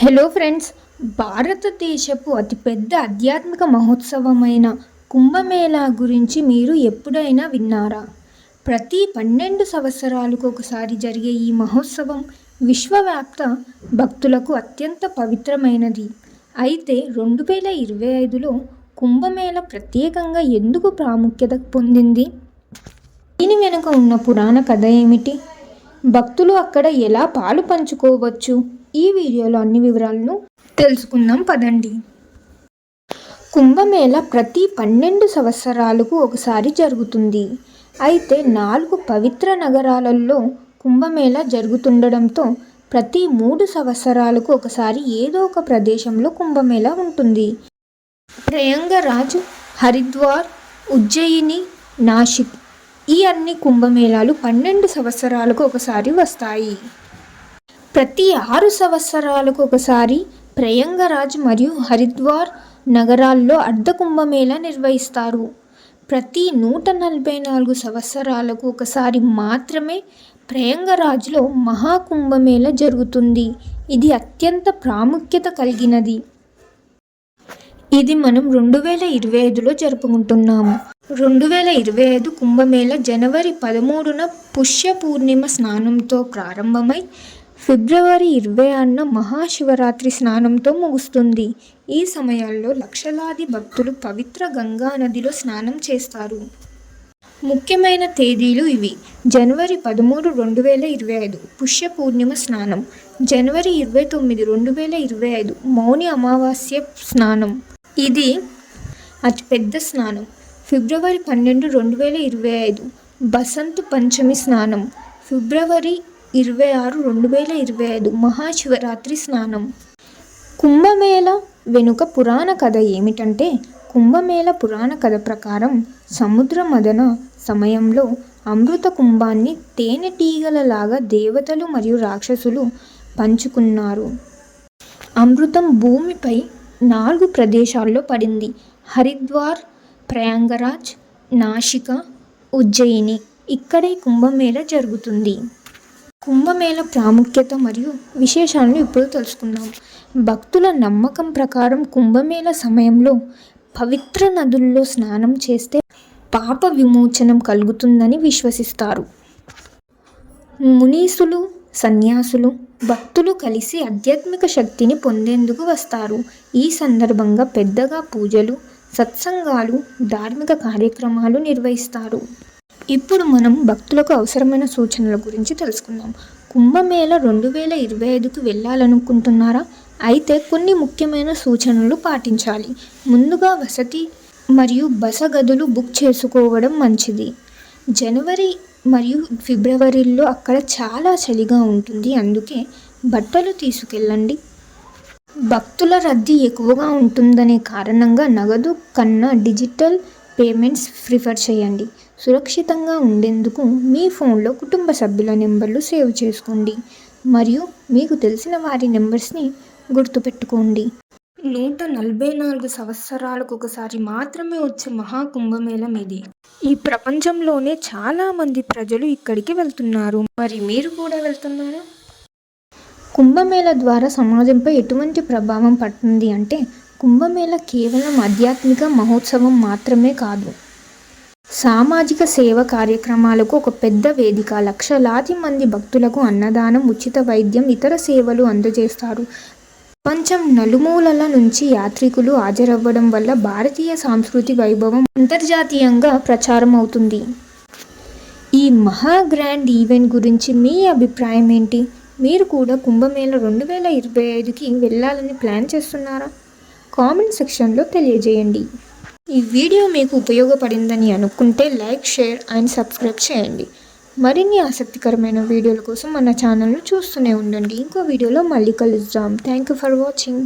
Hello friends భారతదేశపు అతిపెద్ద ఆధ్యాత్మిక మహోత్సవమైన కుంభమేళా గురించి మీరు ఎప్పుడైనా విన్నారా? ప్రతి పన్నెండు సంవత్సరాలకు ఒకసారి జరిగే ఈ మహోత్సవం విశ్వవ్యాప్త భక్తులకు అత్యంత పవిత్రమైనది. అయితే రెండు వేల ఇరవై ఐదులో కుంభమేళ ప్రత్యేకంగా ఎందుకు ప్రాముఖ్యత పొందింది? దీని వెనుక ఉన్న పురాణ కథ ఏమిటి? భక్తులు అక్కడ ఎలా పాలు పంచుకోవచ్చు? ఈ వీడియోలో అన్ని వివరాలను తెలుసుకుందాం పదండి. కుంభమేళ ప్రతి పన్నెండు సంవత్సరాలకు ఒకసారి జరుగుతుంది. అయితే నాలుగు పవిత్ర నగరాలలో కుంభమేళ జరుగుతుండడంతో ప్రతి మూడు సంవత్సరాలకు ఒకసారి ఏదో ఒక ప్రదేశంలో కుంభమేళ ఉంటుంది. ప్రయంగరాజ్ హరిద్వార్ ఉజ్జయిని నాసిక్ ఈ అన్ని కుంభమేళాలు పన్నెండు సంవత్సరాలకు ఒకసారి వస్తాయి. ప్రతి ఆరు సంవత్సరాలకు ఒకసారి ప్రయంగరాజ్ మరియు హరిద్వార్ నగరాల్లో అర్ధ కుంభమేళ నిర్వహిస్తారు. ప్రతి నూట నలభై నాలుగు సంవత్సరాలకు ఒకసారి మాత్రమే ప్రయంగరాజ్లో మహాకుంభమేళ జరుగుతుంది. ఇది అత్యంత ప్రాముఖ్యత కలిగినది. ఇది మనం రెండు వేల ఇరవై ఐదులో జరుపుకుంటున్నాము. రెండు వేల ఇరవై ఐదు కుంభమేళ జనవరి పదమూడున పుష్య పూర్ణిమ స్నానంతో ప్రారంభమై ఫిబ్రవరి ఇరవై ఆరున మహాశివరాత్రి స్నానంతో ముగుస్తుంది. ఈ సమయాల్లో లక్షలాది భక్తులు పవిత్ర గంగా నదిలో స్నానం చేస్తారు. ముఖ్యమైన తేదీలు ఇవి. జనవరి పదమూడు రెండు వేల ఇరవై ఐదు పుష్య పూర్ణిమ స్నానం. జనవరి ఇరవై తొమ్మిది రెండు వేల ఇరవై ఐదు మౌని అమావాస్య స్నానం. ఇది అతిపెద్ద స్నానం. ఫిబ్రవరి పన్నెండు రెండు వేల ఇరవై ఐదు బసంత్ పంచమి స్నానం. ఫిబ్రవరి ఇరవై ఆరు రెండు వేల ఇరవై ఐదు మహాశివరాత్రి స్నానం. కుంభమేళ వెనుక పురాణ కథ ఏమిటంటే కుంభమేళ పురాణ కథ ప్రకారం సముద్ర మదన సమయంలో అమృత కుంభాన్ని తేనెటీగలలాగా దేవతలు మరియు రాక్షసులు పంచుకున్నారు. అమృతం భూమిపై నాలుగు ప్రదేశాల్లో పడింది. హరిద్వార్ ప్రయాంగరాజ్ నాసిక ఉజ్జయిని. ఇక్కడే కుంభమేళ జరుగుతుంది. కుంభమేళ ప్రాముఖ్యత మరియు విశేషాలను ఇప్పుడు తెలుసుకుందాం. భక్తుల నమ్మకం ప్రకారం కుంభమేళ సమయంలో పవిత్ర నదుల్లో స్నానం చేస్తే పాప విమోచనం కలుగుతుందని విశ్వసిస్తారు. మునీసులు సన్యాసులు భక్తులు కలిసి ఆధ్యాత్మిక శక్తిని పొందేందుకు వస్తారు. ఈ సందర్భంగా పెద్దగా పూజలు సత్సంగాలు ధార్మిక కార్యక్రమాలు నిర్వహిస్తారు. ఇప్పుడు మనం భక్తులకు అవసరమైన సూచనల గురించి తెలుసుకుందాం. కుంభమేళ రెండు వేల ఇరవై ఐదుకు వెళ్ళాలనుకుంటున్నారా? అయితే కొన్ని ముఖ్యమైన సూచనలు పాటించాలి. ముందుగా వసతి మరియు బస గదులు బుక్ చేసుకోవడం మంచిది. జనవరి మరియు ఫిబ్రవరిలో అక్కడ చాలా చలిగా ఉంటుంది. అందుకే బట్టలు తీసుకెళ్ళండి. భక్తుల రద్దీ ఎక్కువగా ఉంటుందనే కారణంగా నగదు కన్నా డిజిటల్ పేమెంట్స్ ప్రిఫర్ చేయండి. సురక్షితంగా ఉండేందుకు మీ ఫోన్లో కుటుంబ సభ్యుల నెంబర్లు సేవ్ చేసుకోండి. మరియు మీకు తెలిసిన వారి నెంబర్స్ని గుర్తుపెట్టుకోండి. నూట నలభై నాలుగు సంవత్సరాలకు ఒకసారి మాత్రమే వచ్చే మహాకుంభమేళం ఇది. ఈ ప్రపంచంలోనే చాలా మంది ప్రజలు ఇక్కడికి వెళ్తున్నారు. మరి మీరు కూడా వెళ్తున్నారా? కుంభమేళ ద్వారా సమాజంపై ఎటువంటి ప్రభావం పడుతుంది అంటే కుంభమేళ కేవలం ఆధ్యాత్మిక మహోత్సవం మాత్రమే కాదు. సామాజిక సేవ కార్యక్రమాలకు ఒక పెద్ద వేదిక. లక్షలాది మంది భక్తులకు అన్నదానం ఉచిత వైద్యం ఇతర సేవలు అందజేస్తారు. ప్రపంచం నలుమూలల నుంచి యాత్రికులు హాజరవ్వడం వల్ల భారతీయ సాంస్కృతి వైభవం అంతర్జాతీయంగా ప్రచారం అవుతుంది ఈ మహా గ్రాండ్ ఈవెంట్ గురించి మీ అభిప్రాయం ఏంటి? మీరు కూడా కుంభమేళ రెండు వేల ఇరవై ఐదుకి వెళ్ళాలని ప్లాన్ చేస్తున్నారా? కామెంట్ సెక్షన్లో తెలియజేయండి. ఈ వీడియో మీకు ఉపయోగపడిందని అనుకుంటే లైక్ షేర్ అండ్ సబ్స్క్రైబ్ చేయండి. మరిన్ని ఆసక్తికరమైన వీడియోల కోసం మన ఛానల్ను చూస్తూనే ఉండండి. ఇంకో వీడియోలో మళ్ళీ కలుద్దాం. Thank you for watching.